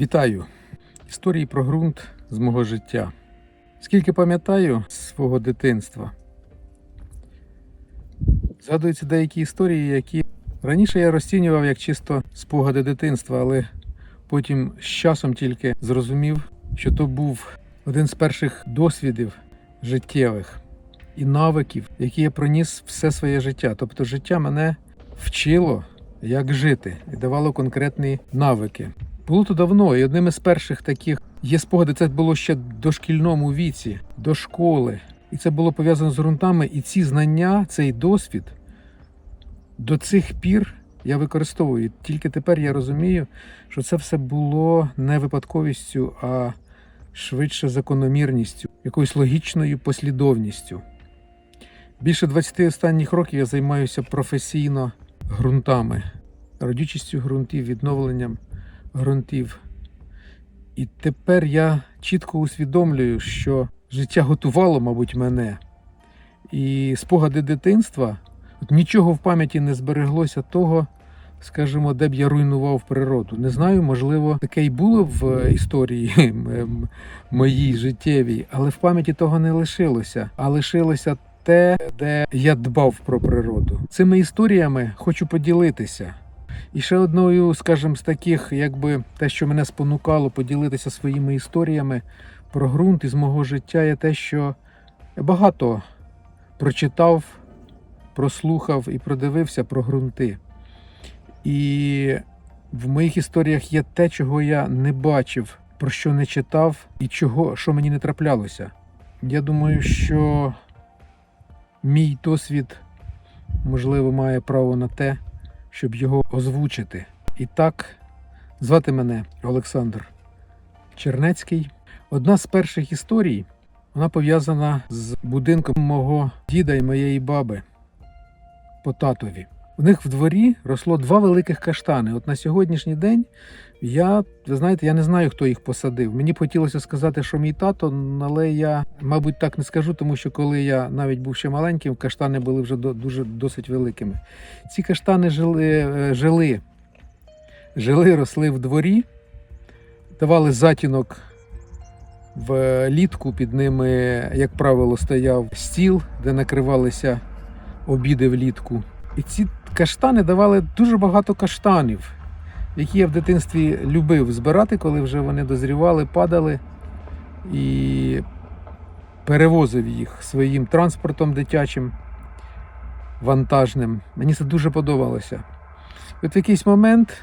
Вітаю! Історії про ґрунт з мого життя. Скільки пам'ятаю з свого дитинства, згадуються деякі історії, які раніше я розцінював як чисто спогади дитинства, але потім з часом тільки зрозумів, що то був один з перших досвідів життєвих і навиків, які я проніс все своє життя. Тобто життя мене вчило, як жити, і давало конкретні навики. Було то давно, і одним із перших таких є спогади. Це було ще дошкільному віці, до школи. І це було пов'язано з ґрунтами. І ці знання, цей досвід до цих пір я використовую. Тільки тепер я розумію, що це все було не випадковістю, а швидше закономірністю, якоюсь логічною послідовністю. Більше 20 останніх років я займаюся професійно ґрунтами, родючістю ґрунтів, відновленням ґрунтів. І тепер я чітко усвідомлюю, що життя готувало, мабуть, мене. І спогади дитинства, от нічого в пам'яті не збереглося того, скажімо, де б я руйнував природу. Не знаю, можливо, таке й було в історії моїй життєвій, але в пам'яті того не лишилося, а лишилося те, де я дбав про природу. Цими історіями хочу поділитися. І ще одною, скажімо, з таких, якби те, що мене спонукало поділитися своїми історіями про ґрунт із мого життя, є те, що багато прочитав, прослухав і продивився про ґрунти. І в моїх історіях є те, чого я не бачив, про що не читав, і чого, що мені не траплялося. Я думаю, що мій досвід, можливо, має право на те, щоб його озвучити. І так, звати мене Олександр Чернецький. Одна з перших історій вона пов'язана з будинком мого діда і моєї баби по татові. У них в дворі росло два великих каштани. От на сьогоднішній день я, ви знаєте, я не знаю, хто їх посадив. Мені хотілося сказати, що мій тато, але я, мабуть, так не скажу, тому що коли я навіть був ще маленьким, каштани були вже дуже досить великими. Ці каштани жили, е, жили, жили, росли в дворі, давали затінок в літку. Під ними, як правило, стояв стіл, де накривалися обіди влітку. І ці каштани давали дуже багато каштанів, які я в дитинстві любив збирати, коли вже вони дозрівали, падали і перевозив їх своїм транспортом дитячим, вантажним. Мені це дуже подобалося. От в якийсь момент,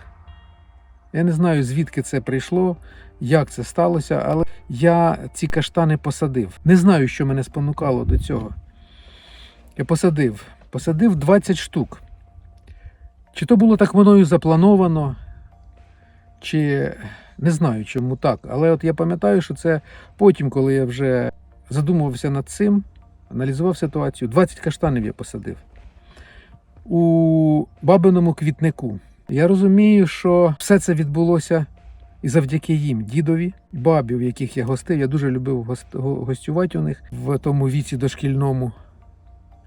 я не знаю, звідки це прийшло, як це сталося, але я ці каштани посадив. Не знаю, що мене спонукало до цього. Я посадив. Посадив 20 штук. Чи то було так мною заплановано, чи не знаю, чому так. Але от я пам'ятаю, що це потім, коли я вже задумувався над цим, аналізував ситуацію, 20 каштанів я посадив у бабиному квітнику. Я розумію, що все це відбулося і завдяки їм, дідові, бабі, в яких я гостив. Я дуже любив гостювати у них в тому віці дошкільному.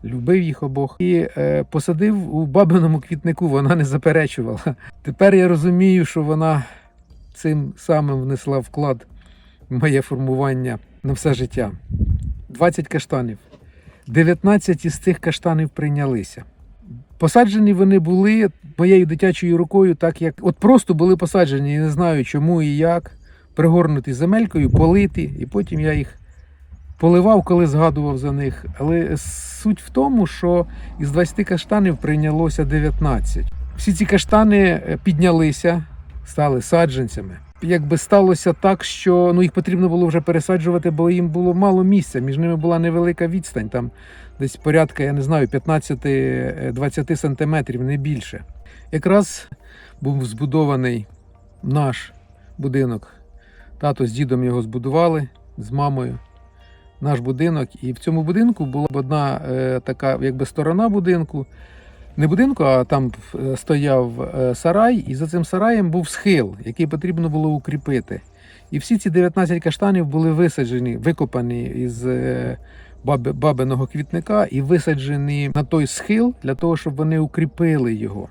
Любив їх обох і е, посадив у бабиному квітнику. Вона не заперечувала. Тепер я розумію, що вона цим самим внесла вклад в моє формування на все життя. 20 каштанів. 19 із цих каштанів прийнялися. Посаджені вони були моєю дитячою рукою, так як от просто були посаджені, я не знаю чому і як, пригорнуті земелькою, политі, і потім я їх поливав, коли згадував за них. Але суть в тому, що із 20 каштанів прийнялося 19. Всі ці каштани е, піднялися, стали саджанцями. Якби сталося так, що ну, їх потрібно було вже пересаджувати, бо їм було мало місця. Між ними була невелика відстань, там десь порядка, я не знаю, 15-20 сантиметрів, не більше. Якраз був збудований наш будинок. Тато з дідом його збудували з мамою. Наш будинок. І в цьому будинку була б одна е, така, якби сторона будинку. Не будинку, а там е, стояв е, сарай, і за цим сараєм був схил, який потрібно було укріпити. І всі ці 19 каштанів були висаджені, викопані із баби, бабиного квітника і висаджені на той схил для того, щоб вони укріпили його.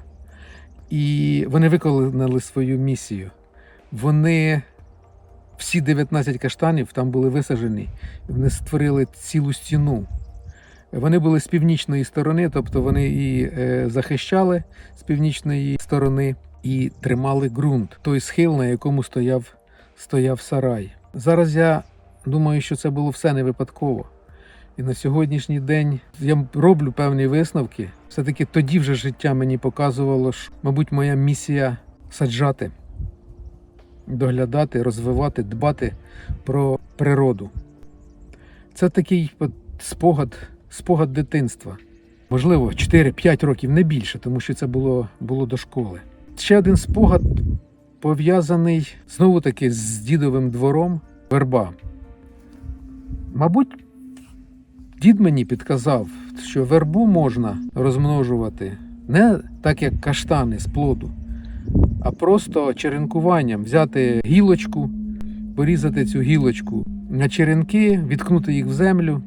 І вони виконали свою місію. вони всі 19 каштанів там були висаджені, вони створили цілу стіну. Вони були з північної сторони, тобто вони і е, захищали з північної сторони, і тримали ґрунт, той схил, на якому стояв, стояв сарай. Зараз я думаю, що це було все не випадково. І на сьогоднішній день я роблю певні висновки. Все-таки тоді вже життя мені показувало, що, мабуть, моя місія саджати, доглядати, розвивати, дбати про природу. Це такий спогад, спогад дитинства. Можливо, 4-5 років, не більше, тому що це було, було до школи. Ще один спогад пов'язаний знову таки з дідовим двором верба. Мабуть, дід мені підказав, що вербу можна розмножувати не так, як каштани з плоду, а просто черенкуванням взяти гілочку, порізати цю гілочку на черенки, відкнути їх в землю,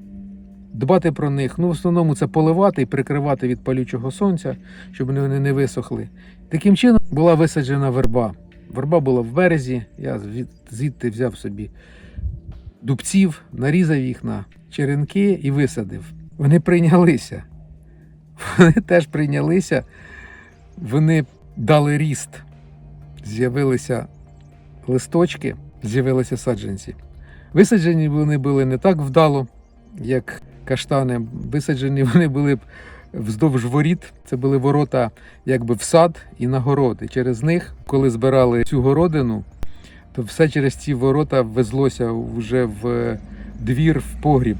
дбати про них. Ну, в основному це поливати і прикривати від палючого сонця, щоб вони не висохли. Таким чином була висаджена верба. Верба була в березі, я звідти взяв собі дубців, нарізав їх на черенки і висадив. Вони прийнялися. Вони теж прийнялися, вони дали ріст. З'явилися листочки, з'явилися саджанці. Висаджені вони були не так вдало, як каштани. Висаджені вони були б вздовж воріт. Це були ворота якби в сад і на город. І через них, коли збирали цю городину, то все через ці ворота везлося вже в двір, в погріб.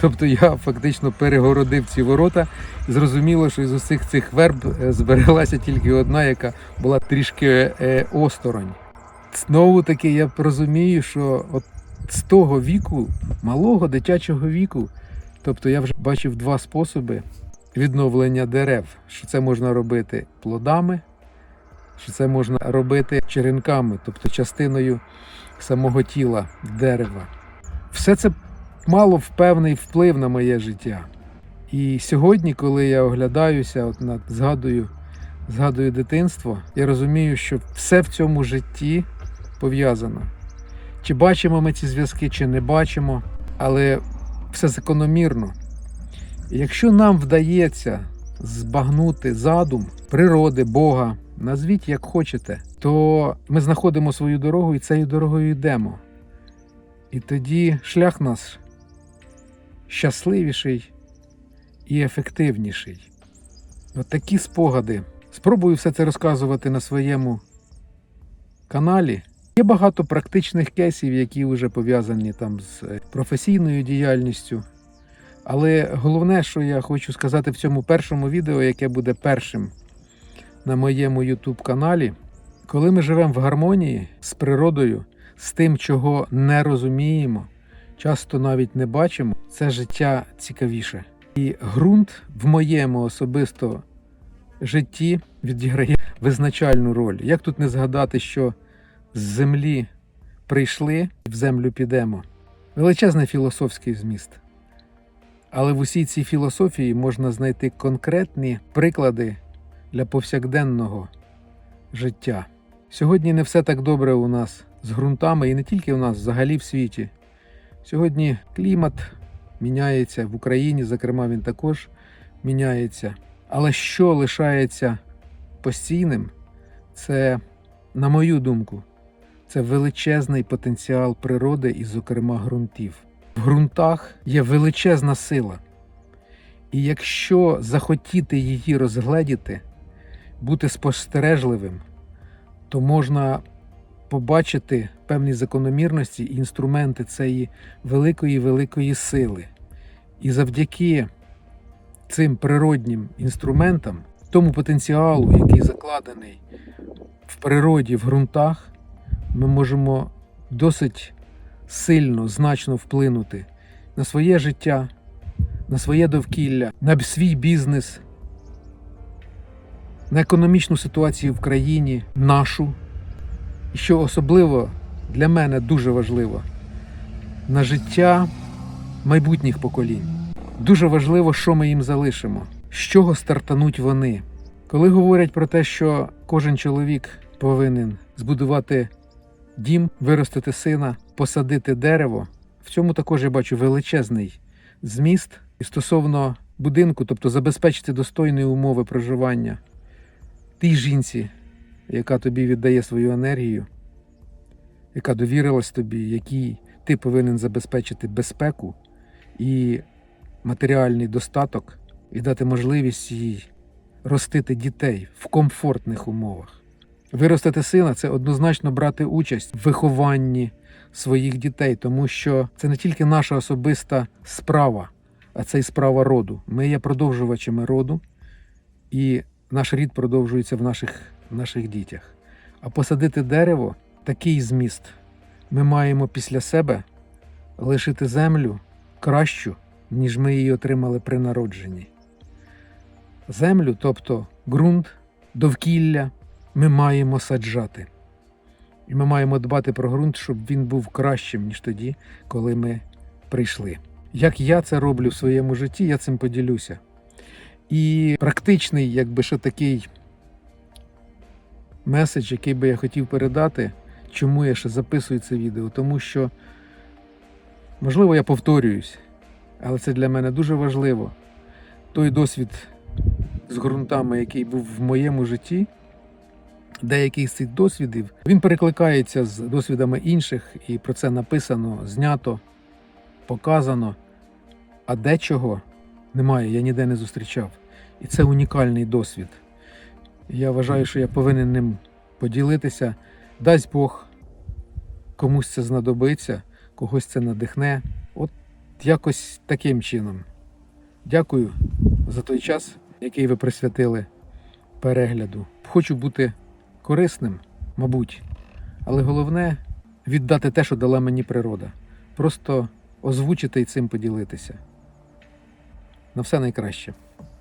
Тобто я фактично перегородив ці ворота і зрозуміло, що із усіх цих верб е, збереглася тільки одна, яка була трішки е, осторонь. Знову таки я розумію, що от з того віку, малого дитячого віку, тобто я вже бачив два способи відновлення дерев, що це можна робити плодами, що це можна робити черенками, тобто частиною самого тіла дерева. Все це мало певний вплив на моє життя. І сьогодні, коли я оглядаюся, от над, згадую, згадую дитинство, я розумію, що все в цьому житті пов'язано. Чи бачимо ми ці зв'язки, чи не бачимо, але все закономірно. Якщо нам вдається збагнути задум природи, Бога, назвіть як хочете, то ми знаходимо свою дорогу і цією дорогою йдемо. І тоді шлях наш щасливіший і ефективніший. От такі спогади. Спробую все це розказувати на своєму каналі. Є багато практичних кейсів, які вже пов'язані там з е, професійною діяльністю. Але головне, що я хочу сказати в цьому першому відео, яке буде першим на моєму YouTube каналі, коли ми живемо в гармонії з природою, з тим, чого не розуміємо, часто навіть не бачимо, це життя цікавіше. І ґрунт в моєму особисто житті відіграє визначальну роль. Як тут не згадати, що з землі прийшли, в землю підемо? Величезний філософський зміст. Але в усій цій філософії можна знайти конкретні приклади для повсякденного життя. Сьогодні не все так добре у нас з ґрунтами, і не тільки у нас, взагалі в світі. Сьогодні клімат міняється в Україні, зокрема, він також міняється. Але що лишається постійним, це, на мою думку, це величезний потенціал природи і, зокрема, ґрунтів. В ґрунтах є величезна сила. І якщо захотіти її розгледіти, бути спостережливим, то можна побачити певні закономірності і інструменти цієї великої великої сили. І завдяки цим природнім інструментам, тому потенціалу, який закладений в природі, в ґрунтах, ми можемо досить сильно, значно вплинути на своє життя, на своє довкілля, на свій бізнес, на економічну ситуацію в країні, нашу. І що особливо для мене дуже важливо, на життя майбутніх поколінь. Дуже важливо, що ми їм залишимо, з чого стартануть вони. Коли говорять про те, що кожен чоловік повинен збудувати дім, виростити сина, посадити дерево. В цьому також я бачу величезний зміст і стосовно будинку, тобто забезпечити достойні умови проживання тій жінці, яка тобі віддає свою енергію, яка довірилась тобі, якій ти повинен забезпечити безпеку і матеріальний достаток, і дати можливість їй ростити дітей в комфортних умовах. Виростити сина це однозначно брати участь в вихованні своїх дітей, тому що це не тільки наша особиста справа, а це й справа роду. Ми є продовжувачами роду, і наш рід продовжується в наших, наших дітях. А посадити дерево такий зміст. Ми маємо після себе лишити землю кращу, ніж ми її отримали при народженні. Землю, тобто ґрунт, довкілля, ми маємо саджати. І ми маємо дбати про ґрунт, щоб він був кращим, ніж тоді, коли ми прийшли. Як я це роблю в своєму житті, я цим поділюся. І практичний, якби ще такий меседж, який би я хотів передати, чому я ще записую це відео, тому що, можливо, я повторююсь, але це для мене дуже важливо. Той досвід з ґрунтами, який був в моєму житті, деякий з цих досвідів, він перекликається з досвідами інших, і про це написано, знято, показано. А дечого немає, я ніде не зустрічав. І це унікальний досвід. Я вважаю, що я повинен ним поділитися. Дасть Бог, комусь це знадобиться, когось це надихне. От якось таким чином. Дякую за той час, який ви присвятили перегляду. Хочу бути корисним, мабуть, але головне віддати те, що дала мені природа. Просто озвучити і цим поділитися. На все найкраще.